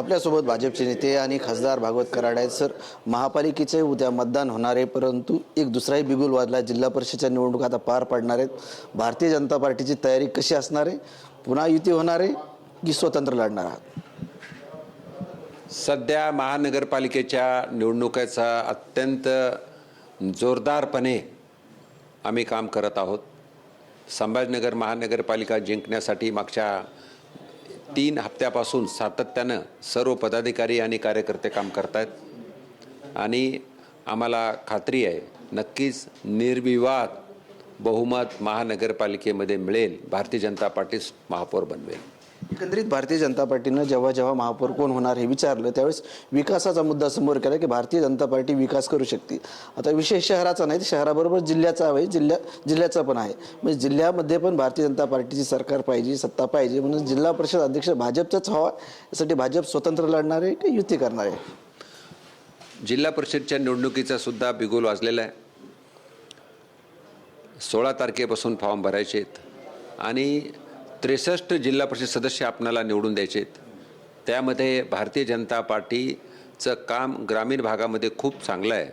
आपल्यासोबत भाजपचे नेते आणि खासदार भागवत कराड आहेत. सर महापालिकेचे उद्या मतदान होणार आहे परंतु एक दुसराही बिगुल वाजला. जिल्हा परिषदेच्या निवडणूक आता पार पडणार आहेत. भारतीय जनता पार्टीची तयारी कशी असणार आहे? पुन्हा युती होणार आहे की स्वतंत्र लढणार आहात? सध्या महानगरपालिकेच्या निवडणुकीचा अत्यंत जोरदारपणे आम्ही काम करत आहोत. संभाजीनगर महानगरपालिका जिंकण्यासाठी मागच्या तीन हप्त्यापासून सातत्यानं सर्व पदाधिकारी आणि कार्यकर्ते काम करत आहेत आणि आम्हाला खात्री आहे नक्कीच निर्विवाद बहुमत महानगरपालिकेमध्ये मिळेल भारतीय जनता पार्टीच महापौर बनवेल. एकंदरीत भारतीय जनता पार्टीनं जेव्हा जेव्हा महापौर कोण होणार हे विचारलं त्यावेळेस विकासाचा मुद्दा समोर केला की भारतीय जनता पार्टी विकास करू शकते. आता विशेष शहराचा नाही तर शहराबरोबर जिल्ह्याचा आहे जिल्ह्या जिल्ह्याचा पण आहे. म्हणजे जिल्ह्यामध्ये पण भारतीय जनता पार्टीची सरकार पाहिजे सत्ता पाहिजे म्हणून जिल्हा परिषद अध्यक्ष भाजपचाच हवा यासाठी भाजप स्वतंत्र लढणार आहे की युती करणार आहे? जिल्हा परिषदच्या निवडणुकीचा सुद्धा बिगुल वाजलेला आहे. सोळा तारखेपासून फॉर्म भरायचे आहेत. आणि त्रेसष्ट जिल्हा परिषद सदस्य आपणाला निवडून द्यायचे आहेत. त्यामध्ये भारतीय जनता पार्टीचं काम ग्रामीण भागामध्ये खूप चांगलं आहे.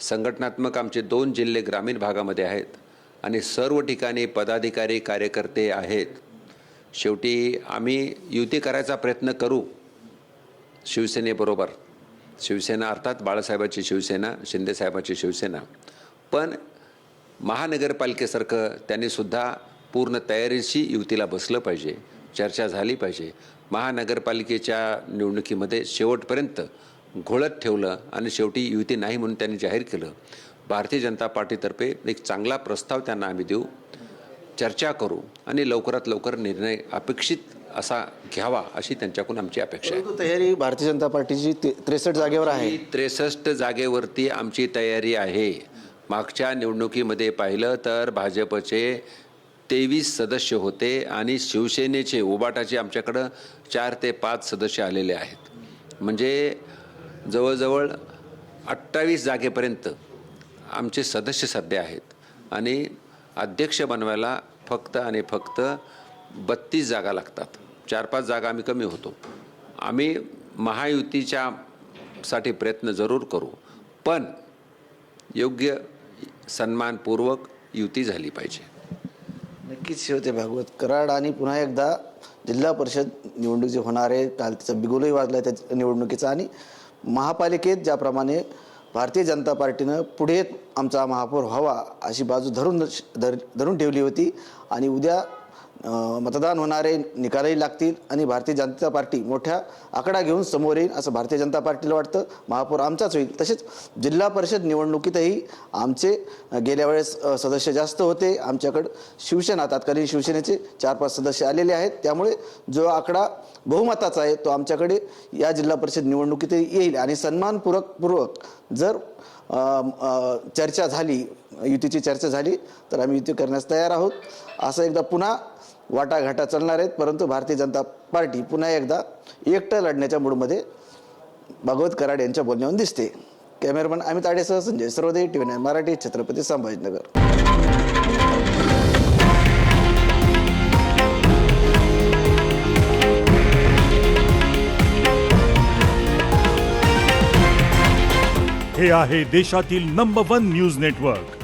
संघटनात्मक आमचे दोन जिल्हे ग्रामीण भागामध्ये आहेत आणि सर्व ठिकाणी पदाधिकारी कार्यकर्ते आहेत. शेवटी आम्ही युती करायचा प्रयत्न करू शिवसेनेबरोबर. शिवसेना अर्थात बाळासाहेबाची शिवसेना शिंदेसाहेबाची शिवसेना. पण महानगरपालिकेसारखं त्यांनीसुद्धा पूर्ण तयारीशी युतीला बसलं पाहिजे चर्चा झाली पाहिजे. महानगरपालिकेच्या निवडणुकीमध्ये शेवटपर्यंत घोळत ठेवलं आणि शेवटी युती नाही म्हणून त्यांनी जाहीर केलं. भारतीय जनता पार्टीतर्फे एक चांगला प्रस्ताव त्यांना आम्ही देऊ. चर्चा करू आणि लवकरात लवकर निर्णय अपेक्षित असा घ्यावा अशी त्यांच्याकडून आमची अपेक्षा आहे. तयारी भारतीय जनता पार्टीची त्रेसष्ट जागेवर आहे. त्रेसष्ट जागेवरती आमची तयारी आहे. मागच्या निवडणुकीमध्ये पाहिलं तर भाजपचे तेवीस सदस्य होते आणि शिवसेनेचे उबाटाचे आमच्याकडं चार ते पाच सदस्य आलेले आहेत. म्हणजे जवळजवळ अठ्ठावीस जागेपर्यंत आमचे सदस्य सध्या आहेत. आणि अध्यक्ष बनवायला फक्त आणि फक्त बत्तीस जागा लागतात. चार पाच जागा आम्ही कमी होतो. आम्ही महायुतीच्या साठी प्रयत्न जरूर करू. पण योग्य सन्मानपूर्वक युती झाली पाहिजे. नक्कीच होते भागवत कराड आणि पुन्हा एकदा जिल्हा परिषद निवडणूक जी होणार आहे काल त्याचा बिगुलही वाजला आहे त्या निवडणुकीचा आणि महापालिकेत ज्याप्रमाणे भारतीय जनता पार्टीनं पुढे आमचा महापौर व्हावा अशी बाजू धरून धर धरून ठेवली होती आणि उद्या मतदान होणारे निकालही लागतील आणि भारतीय जनता पार्टी मोठ्या आकडा घेऊन समोर येईल असं भारतीय जनता पार्टीला वाटतं. महापौर आमचाच होईल. तसेच जिल्हा परिषद निवडणुकीतही आमचे गेल्या वेळेस सदस्य जास्त होते. आमच्याकडं शिवसेना तत्कालीन शिवसेनेचे चार पाच सदस्य आलेले आहेत. त्यामुळे जो आकडा बहुमताचा आहे तो आमच्याकडे या जिल्हा परिषद निवडणुकीतही येईल. आणि सन्मानपूरकपूर्वक जर चर्चा झाली युतीची चर्चा झाली तर आम्ही युती करण्यास तयार आहोत. असं एकदा पुन्हा वाटाघाटा चालणार आहेत परंतु भारतीय जनता पार्टी पुन्हा एकदा एकटं लढण्याच्या मूडमध्ये भागवत कराड यांच्या बोलण्याहून दिसते. कॅमेरामॅन अमित आडेसह संजय सर्वोदय टी व्ही मराठी छत्रपती संभाजीनगर. हे आहे देशातील नंबर वन न्यूज नेटवर्क